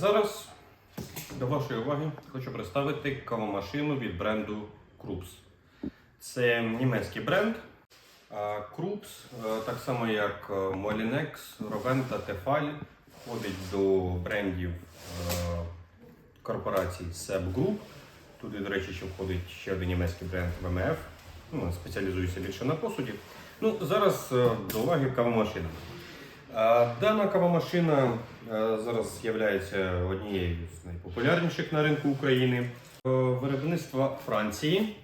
Зараз до вашої уваги хочу представити кавомашину від бренду Krups. Це німецький бренд. Krups, е, так само як е, Molinex, Roventa, Tefal, входить до брендів е, корпорації SEB Group. Туди, до речі, ще входить ще один німецький бренд VMF. Ну, спеціалізується більше на посуді. Ну, зараз до уваги кавомашина. Дана кавомашина е, зараз є однією з найпопулярніших на ринку України. Е, Виробництва Франції.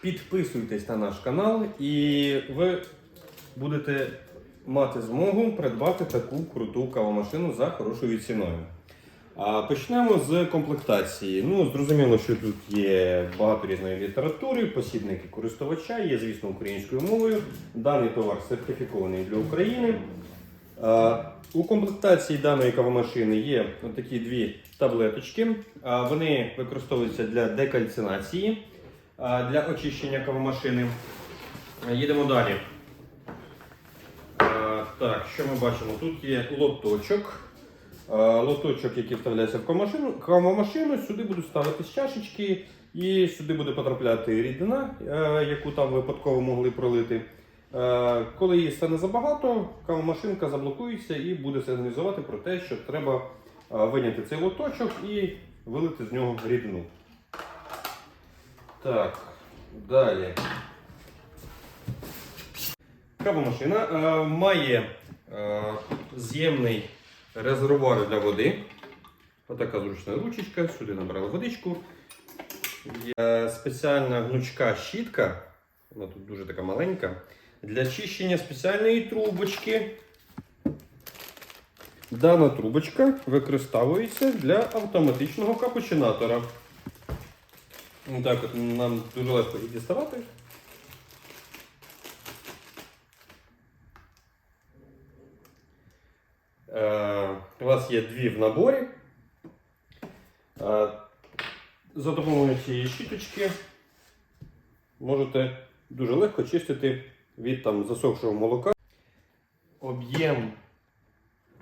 Підписуйтесь на наш канал і ви будете мати змогу придбати таку круту кавомашину за хорошою ціною. Почнемо з комплектації. Ну, зрозуміло, що тут є багато різної літератури, посібники користувача, є, звісно, українською мовою. Даний товар сертифікований для України. У комплектації даної кавомашини є такі дві таблеточки. Вони використовуються для декальцинації, для очищення кавомашини. Їдемо далі. Так, що ми бачимо? Тут є лоточок. А, Лоточок, який вставляється в кавомашину, сюди будуть ставитись чашечки, і сюди буде потрапляти рідина, е, яку там випадково могли пролити. Е, Коли її стане забагато, кавомашинка заблокується і буде сигналізувати про те, що треба е, виняти цей лоточок і вилити з нього рідину. Так, далі. Кавомашина е, має е, з'ємний резервуар для води. Отака зручна ручечка, сюди набрали водичку. Є спеціальна гнучка щітка, вона тут дуже така маленька, для чищення спеціальної трубочки. Дана трубочка використовується для автоматичного капучинатора. Так нам дуже легко її діставати. Е, У вас є дві в наборі. За допомогою цієї щіточки можете дуже легко чистити від там, засохшого молока. Об'єм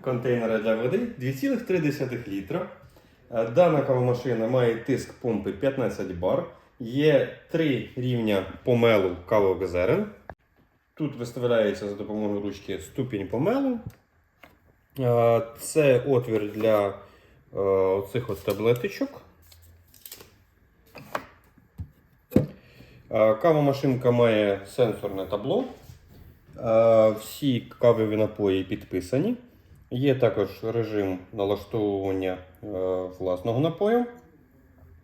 контейнера для води 2,3 літра. Дана кавомашина має тиск помпи 15 бар. Є три рівня помелу кавових зерен. Тут виставляється за допомогою ручки ступінь помелу. Це отвір для е, цих от таблеточок. Е, Кавомашинка має сенсорне табло. Е, Всі кавові напої підписані. Є також режим налаштовування власного напою.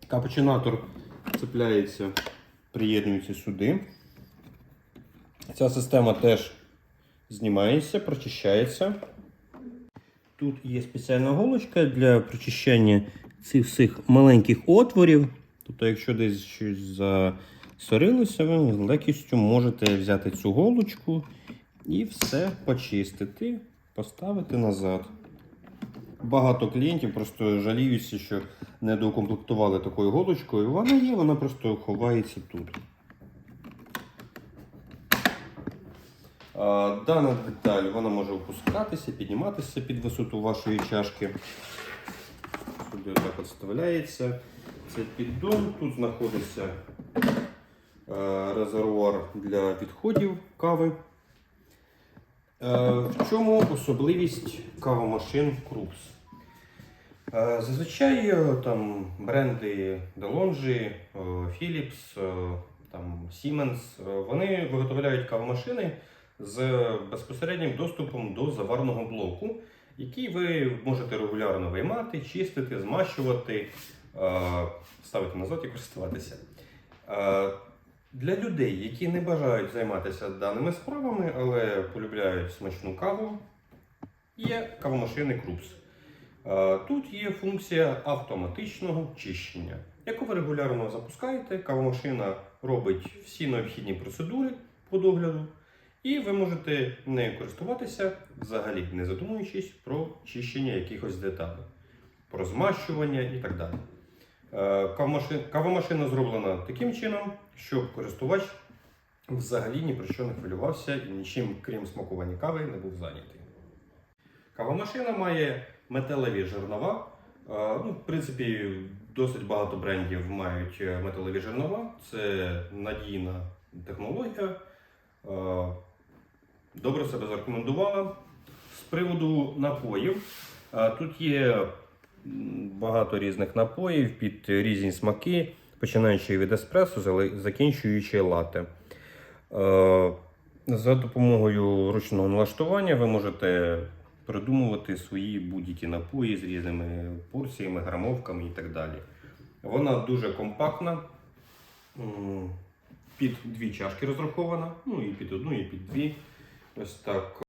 Капучинатор цепляється, приєднується сюди. Ця система теж знімається, прочищається. Тут є спеціальна голочка для прочищення цих всіх маленьких отворів. Тобто, якщо десь щось засорилося, ви з легкістю можете взяти цю голочку і все почистити, поставити назад. Багато клієнтів просто жаліються, що не доукомплектували такою голочкою. Вона є, вона просто ховається тут. Дана деталь вона може опускатися, підніматися під висоту вашої чашки. Сюди так от вставляється. Це піддон. Тут знаходиться е, резервуар для відходів кави. Е, В чому особливість кавомашин Krups? Е, Зазвичай там бренди DeLonghi, Philips, там Siemens, вони виготовляють кавомашини з безпосереднім доступом до заварного блоку, який ви можете регулярно виймати, чистити, змащувати, ставити назад і користуватися. Для людей, які не бажають займатися даними справами, але полюбляють смачну каву, є кавомашини. Е, Тут є функція автоматичного чищення, яку ви регулярно запускаєте. Кавомашина робить всі необхідні процедури по догляду, і ви можете нею користуватися, взагалі не задумуючись про чищення якихось деталей, про змащування і так далі. Е, Кавомашина зроблена таким чином, щоб користувач взагалі ні про що не хвилювався і нічим, крім смакування кави, не був зайнятий. Кавомашина має металеві жернова. Е, Ну, в принципі, досить багато брендів мають е, металеві жернова. Це надійна технологія. Добре себе зарекомендувала. З приводу напоїв. Тут є багато різних напоїв під різні смаки, починаючи від еспресо, закінчуючи лате. За допомогою ручного налаштування ви можете придумувати свої будь-які напої з різними порціями, грамовками і так далі. Вона дуже компактна, під дві чашки розрахована, ну і під одну, і під дві. Ось так